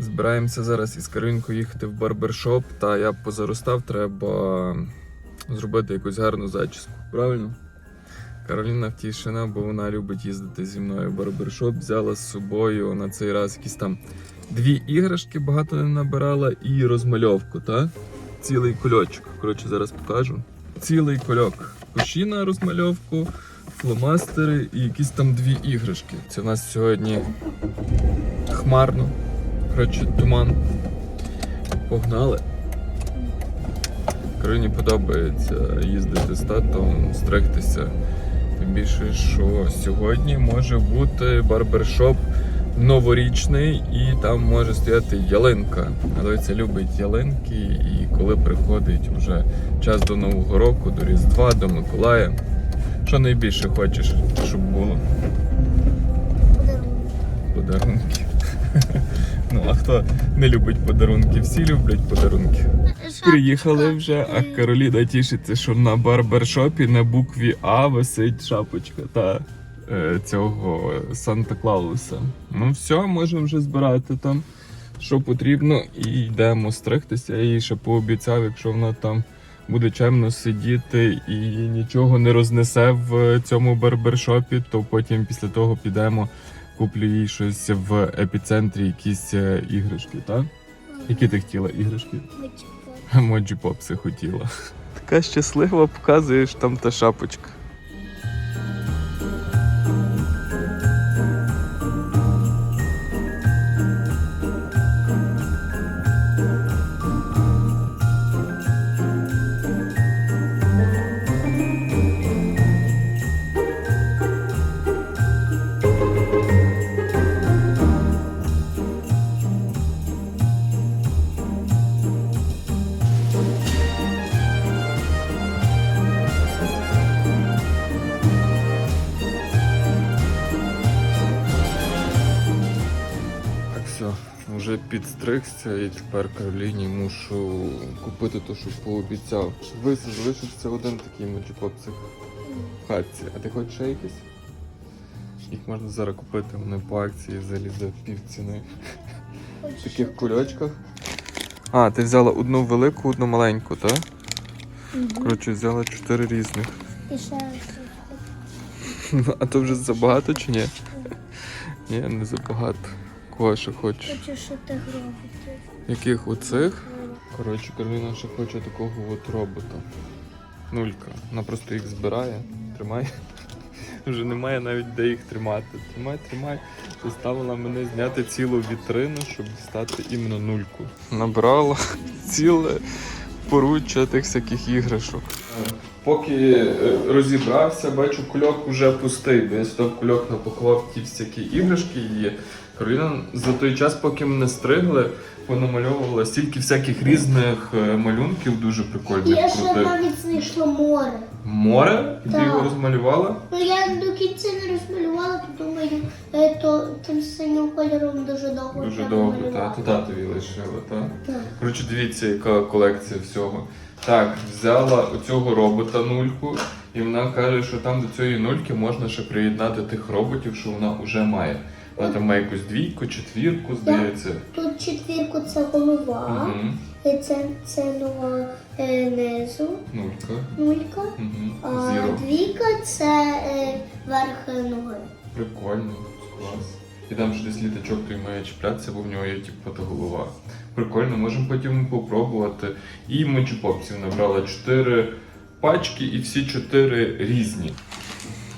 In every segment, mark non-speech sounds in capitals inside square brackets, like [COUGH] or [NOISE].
Збираємося зараз із Каринкою їхати в барбершоп, та я позаростав, треба зробити якусь гарну зачіску. Правильно? Кароліна втішена, бо вона любить їздити зі мною в барбершоп. Взяла з собою на цей раз якісь там дві іграшки, багато не набирала, і розмальовку, так? Цілий кульочок. Коротше, зараз покажу. Цілий кульок. Кущі на розмальовку, фломастери і якісь там дві іграшки. Це в нас сьогодні хмарно. Коротше, туман. Погнали. Карині подобається їздити з татом, стригтися. Тим більше, що сьогодні може бути барбершоп новорічний і там може стояти ялинка. Але любить ялинки, і коли приходить вже час до Нового року, до Різдва, до Миколая. Що найбільше хочеш, щоб було? Подарунки. Подарунки. [LAUGHS] Ну, а хто не любить подарунки? Всі люблять подарунки. Приїхали вже, а Кароліна тішиться, що на барбершопі на букві А висить шапочка та е, цього Санта Клауса. Ну все, можемо вже збирати там, що потрібно, і йдемо стригтися. Я їй ще пообіцяв, якщо вона там буде чемно сидіти і нічого не рознесе в цьому барбершопі, то потім після того підемо. Куплю їй щось в епіцентрі, якісь е, іграшки, так? Які ти хотіла іграшки? Моджі попси хотіла. Така щаслива, показуєш там та шапочка. Вже підстригся і тепер Кароліні мушу купити те, що пообіцяв. Залишився один такий моджіпопсик в хатці. А ти хочеш ще якийсь? Їх можна зараз купити, вони по акції взагалі за пів ціни. В таких кульочках. А, ти взяла одну велику, одну маленьку, так? Коротше, взяла чотири різних. І ще раз. [LAUGHS] Ну, А то вже забагато чи ні? Ні, не забагато. Кого ще хочеш? Хочу, щоб ти гробити. Яких оцих? Коротше, Кароліна ще хоче такого от робота. Нулька. Вона просто їх збирає, тримає. [LAUGHS] Вже немає навіть де їх тримати. Тримай, тримай. Заставила мене зняти цілу вітрину, щоб дістати іменно нульку. Набрала [LAUGHS] ціле поруччя тих всяких іграшок. Поки е, розібрався, бачу, кульок уже пустий, бо я сюди в кульок напакував ті всякі іграшки і Кароліна за той час, поки мене стригли, понамальовувала стільки всяких різних е, малюнків дуже прикольних, Я ще крутих. навіть знайшла море. Море? І ти Так. його розмалювала? Ну я до кінця не розмалювала, то думаю, е, то тим синім кольором дуже довго Дуже треба довго, та, малювати. то татові лишила, так? Так. Коротше, дивіться, яка колекція всього. Так, взяла оцього робота нульку, і вона каже, що там до цієї нульки можна ще приєднати тих роботів, що вона вже має. Вона там має якусь двійку, четвірку, здається. Тут четвірку це голова, і це, це нова е, низу, Нулька. нулька, Угу. а Зіро. двійка це е, верх ноги. Прикольно, клас. І там ще десь літачок той має чіплятися, бо в нього є типу та голова. Прикольно, можемо потім попробувати. І мочіпопсів набрала 4 пачки і всі 4 різні.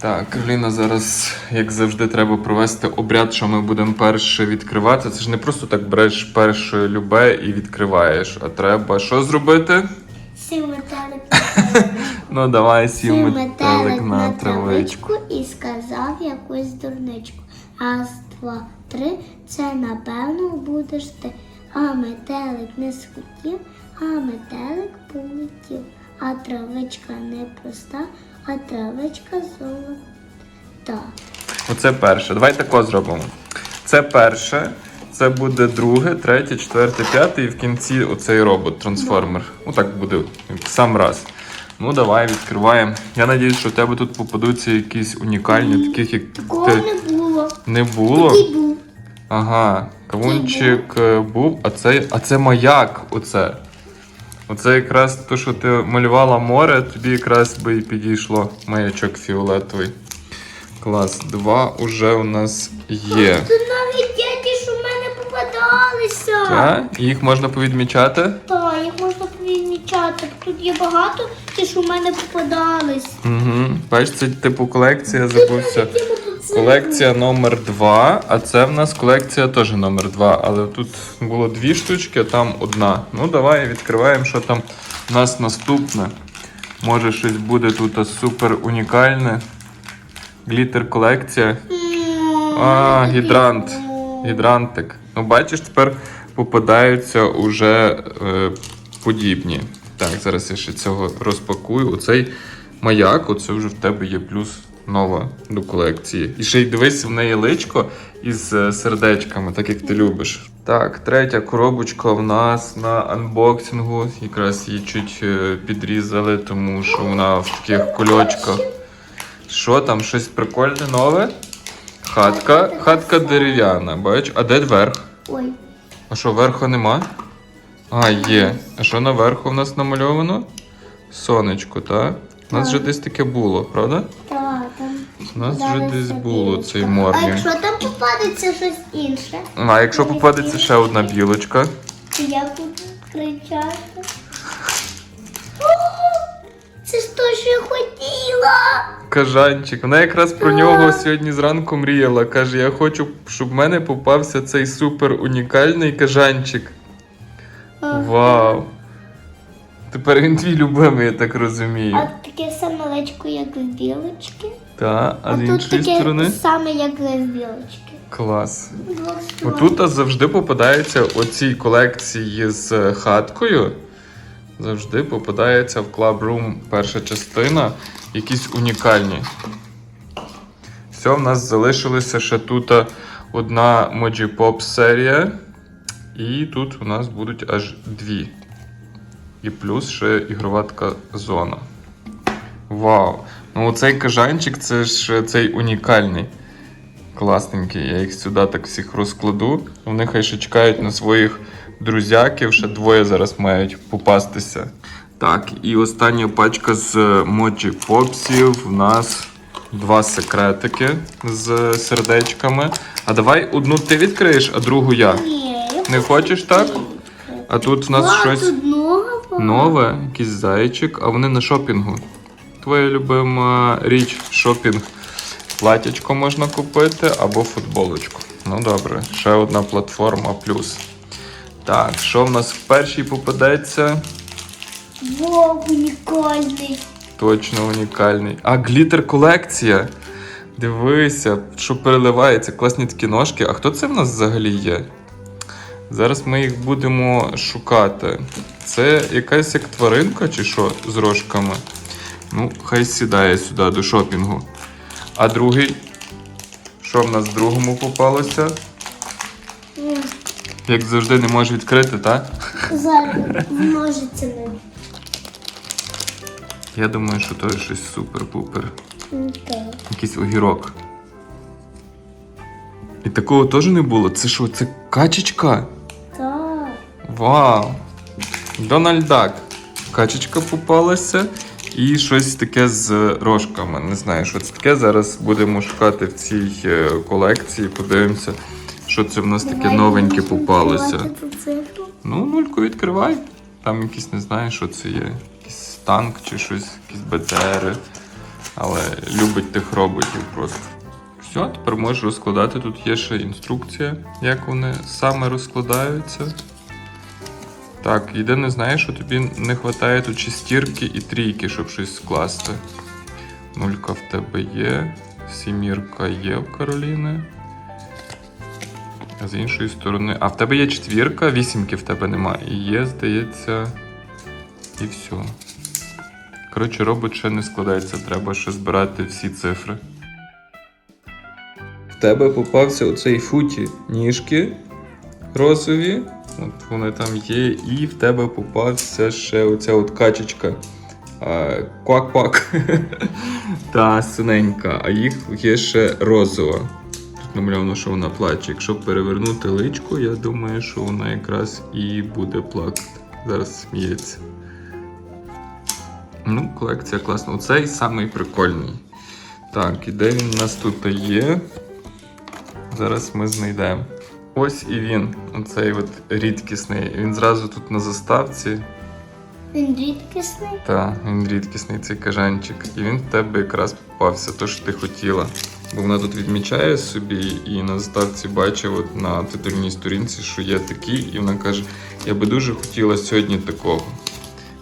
Так, Кароліна, зараз, як завжди, треба провести обряд, що ми будемо перше відкривати. Це ж не просто так береш перше любе і відкриваєш, а треба що зробити? Сів метелик, [LAUGHS] Ну давай сів сів метелик на травичку. і сказав якусь дурничку. Раз, два, три, це напевно будеш ти. А метелик не схотів, а метелик полетів. А травичка не проста, а травичка золота. Оце перше. Давай тако зробимо. Це перше, це буде друге, третє, четверте, п'яте, і в кінці оцей робот, трансформер. Ну так буде сам раз. Ну давай відкриваємо. Я надіюсь, що в тебе тут попадуться якісь унікальні, таких як Такого ти не було. не було. Такий був. Ага, Кавунчик е, був, а це, а це маяк. Оце. Оце якраз те, що ти малювала море, тобі якраз би і підійшло маячок фіолетовий. Клас. Два уже у нас є. Тут навіть ті, що в мене попадалися. Так? Їх можна повідмічати. Так, їх можна відмічати. Тут є багато ті, що в мене попадались. Угу. Бачиш, це типу колекція, забувся. Колекція номер 2, а це в нас колекція теж номер 2. Але тут було дві штучки, а там одна. Ну, давай відкриваємо, що там у нас наступне. Може щось буде тут супер унікальне. Глітер колекція. А, гідрант. Гідрантик. Ну, бачиш, тепер попадаються уже е, подібні. Так, зараз я ще цього розпакую. Оцей маяк, оце вже в тебе є плюс нова до колекції. І ще й дивись, в неї личко із е, сердечками, так як ти любиш. Так, третя коробочка в нас на анбоксингу. Якраз її чуть е, підрізали, тому що вона в таких кульочках. Що там, щось прикольне нове? Хатка, хатка дерев'яна, бач, а де верх? Ой, А що, верху нема? А, є. А що наверху в нас намальовано? Сонечко, так? У нас вже десь таке було, правда? так. У нас вже зараз десь було є. цей А якщо там попадеться щось інше, А якщо попадеться ще одна білочка. то я буду кричати. О, Це ж то, що я хотіла. Кажанчик. Вона якраз про нього сьогодні зранку мріяла. Каже, я хочу, щоб в мене попався цей супер унікальний кажанчик. Вау! Тепер він твій любимий, я так розумію. А таке саме як з білочки. Та, а з тут іншої таке сторони. саме, як з білочки. Клас. Отут завжди попадається оцій колекції з хаткою. Завжди попадається в Club Room перша частина, якісь унікальні. Все, в нас залишилася ще тут одна Moji Pop серія. І тут у нас будуть аж дві. І плюс ще ігрова така зона. Вау! Ну оцей кажанчик це ж цей унікальний. Класненькі, я їх сюди так всіх розкладу. Вони хай ще чекають на своїх друзяків, ще двоє зараз мають попастися. Так, і остання пачка з моджі попсів. У нас два секретики з сердечками. А давай одну ти відкриєш, а другу я. Не хочеш так? А тут в нас щось нове, якийсь зайчик, а вони на шопінгу. Твоя любима річ шопінг. Платячко можна купити або футболочку. Ну добре, ще одна платформа плюс. Так, що в нас в першій попадеться? Вау, унікальний. Точно унікальний. А, глітер колекція. Дивися, що переливається, класні такі ножки. А хто це в нас взагалі є? Зараз ми їх будемо шукати. Це якась як тваринка чи що з рожками? Ну, хай сідає сюди до шопінгу. А другий? Що в нас в другому попалося? Як завжди, не може відкрити, так? Зараз множиться не. Я думаю, що то щось супер-пупер. Так. Якийсь огірок. І такого теж не було. Це що, це качечка? Так. Вау! Дональд Дак. Качечка попалася. І щось таке з рожками. Не знаю, що це таке. Зараз будемо шукати в цій е, колекції. Подивимося, що це в нас таке новеньке попалося. Ну, нульку відкривай. Там якийсь не знаю, що це є. Якийсь танк чи щось, якісь БТРи. Але любить тих роботів просто. Все, тепер можеш розкладати. Тут є ще інструкція, як вони саме розкладаються. Так, єдине знаєш, що тобі не вистачає тут шестірки і трійки, щоб щось скласти. Нулька в тебе є, сімірка є в Кароліни. А з іншої сторони. А в тебе є четвірка, вісімки в тебе немає. І є, здається. І все. Коротше, робот ще не складається, треба ще збирати всі цифри. В тебе попався оцей футі ніжки розові. От вони там є. І в тебе попався ще оця от качечка. А, Квак-квак. [LAUGHS] Та синенька, а їх є ще розова. Тут намальовано, що вона плаче. Якщо перевернути личку, я думаю, що вона якраз і буде плакати. Зараз сміється. Ну, колекція класна. Оцей самий прикольний. Так, і де він у нас тут є? Зараз ми знайдемо. Ось і він, оцей от рідкісний. Він зразу тут на заставці. Він рідкісний. Та, він рідкісний цей кажанчик. І він в тебе якраз попався, то, що ти хотіла. Бо вона тут відмічає собі і на заставці бачив от на титульній сторінці, що є такий, і вона каже: я би дуже хотіла сьогодні такого.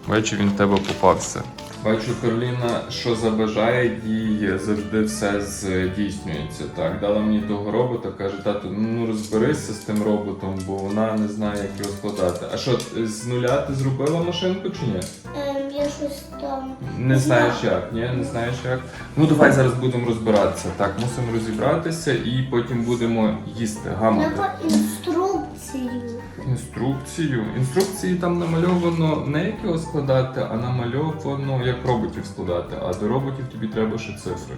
Бачу, він в тебе попався. Бачу, Кароліна, що забажає, їй завжди все здійснюється. Так, дала мені того робота, каже, тату, ну розберися з тим роботом, бо вона не знає, як його складати. А що, з нуля ти зробила машинку чи ні? Ем, я щось там. Не знаєш як, ні, не знаєш як. Ну давай зараз будемо розбиратися. Так, мусимо розібратися і потім будемо їсти гамати. Треба інструкцію. Інструкцію. Інструкції там намальовано не як його складати, а намальовано як роботів складати. А до роботів тобі треба ще цифри.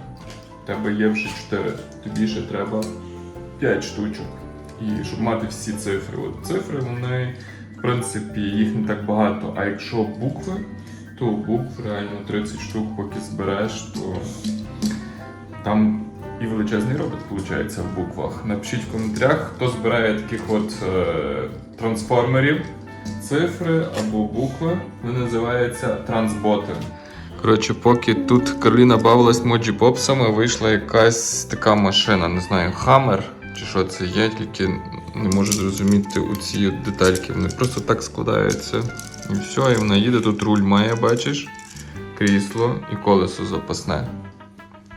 У тебе є вже 4, тобі ще треба 5 штучок. І щоб мати всі цифри. От цифри, вони, в принципі, їх не так багато. А якщо букви, то букв реально 30 штук, поки збереш, то там і величезний робот виходить в буквах. Напишіть в коментарях, хто збирає таких от е, трансформерів, цифри або букви. Вони називаються трансботи. Коротше, поки тут Кароліна бавилась моджі попсами, вийшла якась така машина, не знаю, хаммер чи що це є, тільки не можу зрозуміти у ці детальки. Вони просто так складаються. І все, і вона їде, тут руль має, бачиш, крісло і колесо запасне.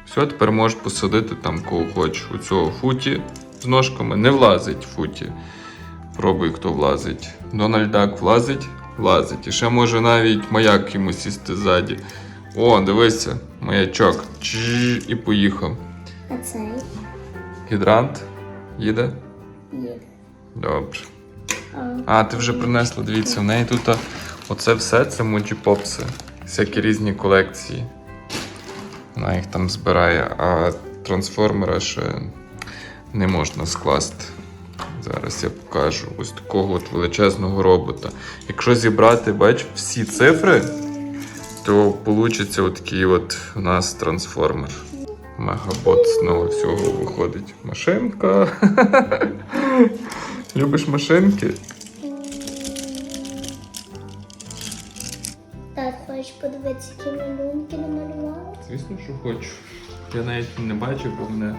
Все, тепер можеш посадити там кого хочеш. У цього футі з ножками не влазить в футі. Пробуй, хто влазить. Дональд Дак влазить, влазить. І ще може навіть маяк йому сісти ззаді. О, дивися, маячок. Чж, і поїхав. А цей Гідрант їде? є. Добре. А, ти вже принесла, дивіться, в неї тут оце все це моджі попси. Всякі різні колекції. Вона їх там збирає, а трансформера ще не можна скласти. Зараз я покажу ось такого от величезного робота. Якщо зібрати, бач, всі цифри, то вийде отакий от у нас трансформер. Мегабот з того всього виходить. Машинка. [LAUGHS] Любиш машинки? Так, хочеш подивитися, які малюнки намалювала? Звісно, що хочу. Я навіть не бачив, бо мене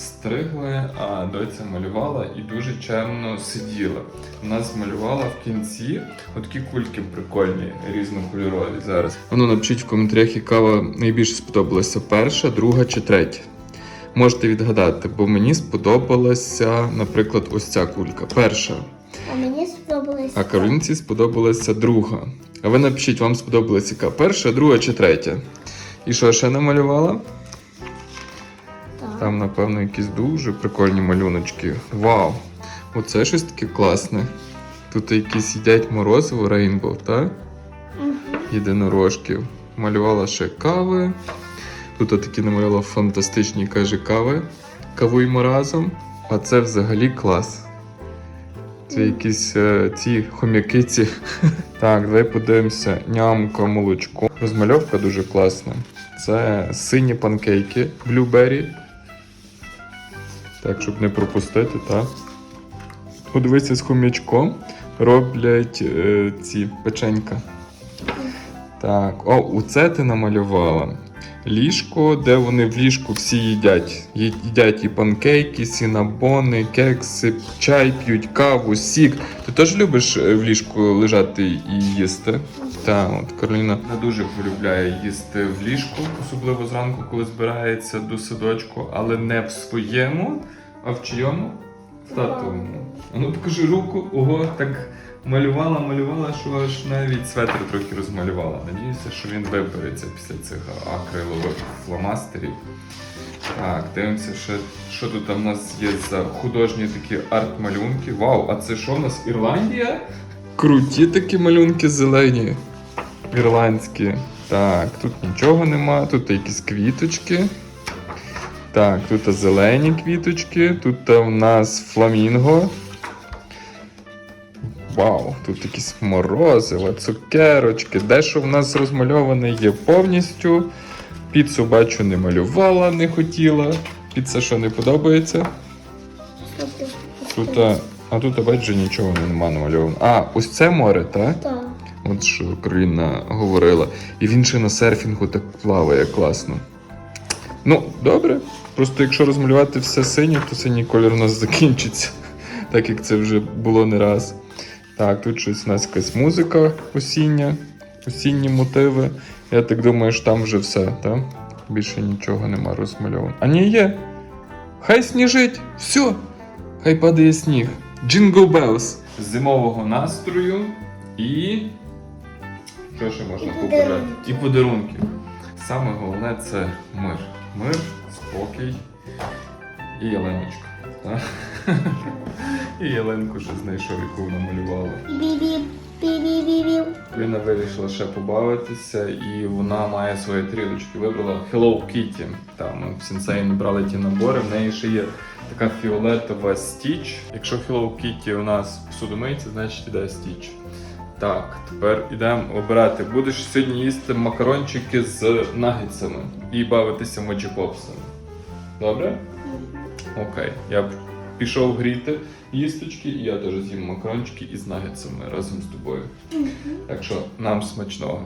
стригли, а доця малювала і дуже чемно сиділа. Вона змалювала в кінці отакі кульки прикольні, різнокольорові зараз. Воно напишіть в коментарях, яка вам найбільше сподобалася перша, друга чи третя. Можете відгадати, бо мені сподобалася, наприклад, ось ця кулька. Перша. А мені сподобалось. А Каролінці сподобалася друга. А ви напишіть, вам сподобалася яка? Перша, друга чи третя? І що ще намалювала? Там, напевно, якісь дуже прикольні малюночки. Вау! Оце щось таке класне. Тут якісь їдять морозиво рейнбоw, так? Єдинорожків. Малювала ще кави. Тут такі намалювала фантастичні, каже, кави. Кавуємо разом. А це взагалі клас. Це якісь е, ці хом'якиці. [LAUGHS] Так, давай подивимося. Нямка молочко. Розмальовка дуже класна. Це сині панкейки блюбері. Так, щоб не пропустити, так. Подивися з хом'ячком. Роблять е, ці печенька. Так, о, оце ти намалювала. Ліжко, де вони в ліжку всі їдять. Їдять і панкейки, сінабони, кекси, чай п'ють, каву, сік. Ти теж любиш е, в ліжку лежати і їсти? Так, от Кароліна не дуже полюбляє їсти в ліжку, особливо зранку, коли збирається до садочку, але не в своєму, а в чийому? В татовому. А ну покажи руку, ого, так малювала, малювала, що аж навіть светр трохи розмалювала. Надіюся, що він вибереться після цих акрилових фломастерів. Так, дивимося, ще, що тут там в нас є за художні такі арт-малюнки. Вау, а це що в нас Ірландія? Круті такі малюнки зелені. Ірландські. Так, тут нічого нема, тут якісь квіточки. Так, тут зелені квіточки, тут у нас фламінго. Вау, тут якісь морозива, цукерочки. Дещо в нас розмальоване є повністю. Піцу бачу, не малювала, не хотіла. Піца що не подобається. Тут, а, а тут, бачу, нічого нема намальовано. А, ось це море, так? Так. От що Кароліна говорила. І він ще на серфінгу так плаває класно. Ну, добре. Просто якщо розмалювати все синє, то синій колір у нас закінчиться. [LAUGHS] Так як це вже було не раз. Так, тут щось у нас якась музика осіння, осінні мотиви. Я так думаю, що там вже все, так? Більше нічого нема розмальовано. А ні, є. Хай сніжить! Все! Хай падає сніг. Jingle Bells. Зимового настрою і. Що ще можна подарунки. І подарунки. Саме головне це мир. Мир, спокій і ялиночка. І ялинку ще знайшов, яку намалювала. Ліна вирішила ще побавитися, і вона має свої трілочки. Вибрала Hello Kitty. Там ми в сенсеї не брали ті набори. В неї ще є така фіолетова стіч. Якщо Hello Kitty у нас в значить іде стіч. Так, тепер йдемо обирати. Будеш сьогодні їсти макарончики з нагетсами і бавитися моджіпопсами. Добре? Окей. Я пішов гріти їсточки, і я теж з'їм макарончики із нагетсами разом з тобою. Так що нам смачного.